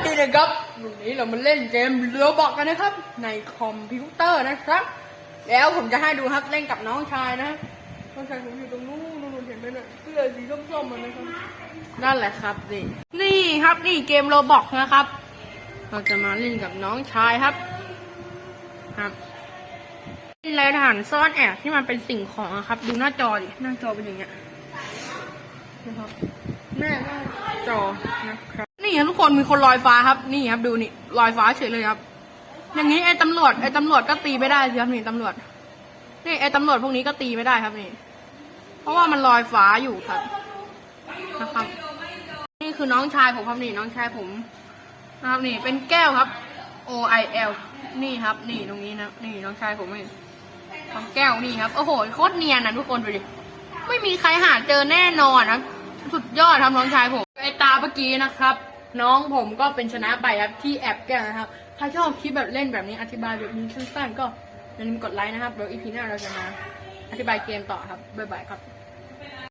วัสดีนะครับวันนี้เรามาเล่นเกมเรือบอกกันนะครับ ในคอมพิวเตอร์นะครับ แล้วผมจะให้ดูครับเล่นกับน้องชายนะน้องชายผมอยู่ตรงนู้นนู่นเห็นไหมเนี่ยเสื้อสีส้มๆมันนะครับนั่นแหละครับนี่นี่ครับนี่เกมโรบอกนะครับ เราจะมาเล่นกับน้องชายครับ ครับเล่นแล้วฐานซ่อนแอบที่มันเป็นสิ่งของครับ ดูหน้าจอดิหน้าจอเป็นอย่างเงี้ยนะครับหน้าจอนะครับ ครับทุกคนมีคนลอยฟ้าครับ นี่ครับดูนี่ลอยฟ้าเฉยเลยครับ อย่างนี้ไอ้ตำรวจไอ้ตำรวจก็ตีไม่ได้สิครับนี่ตำรวจ นี่ไอ้ตำรวจพวกนี้ก็ตีไม่ได้ครับนี่ เพราะว่ามันลอยฟ้าอยู่ครับนะครับ นี่คือน้องชายผมครับนี่น้องชายผมนะครับนี่เป็นแก้วครับ O I L นี่ครับ นี่ตรงนี้นะนี่น้องชายผมเองของแก้วนี่ครับโอ้โหโคตรเนียนนะทุกคนดูดิไม่มีใครหาเจอแน่นอนนะสุดยอดครับน้องชายผมไอตาเมื่อกี้นะครับ น้องผมก็เป็นชนะไปครับที่แอบแก้วนะครับ ถ้าชอบคลิปแบบเล่นแบบนี้อธิบายแบบนี้สั้นๆก็อย่าลืมกดไลค์นะครับเดี๋ยวอีพีหน้าเราจะมาอธิบายเกมต่อครับบ๊ายบายครับ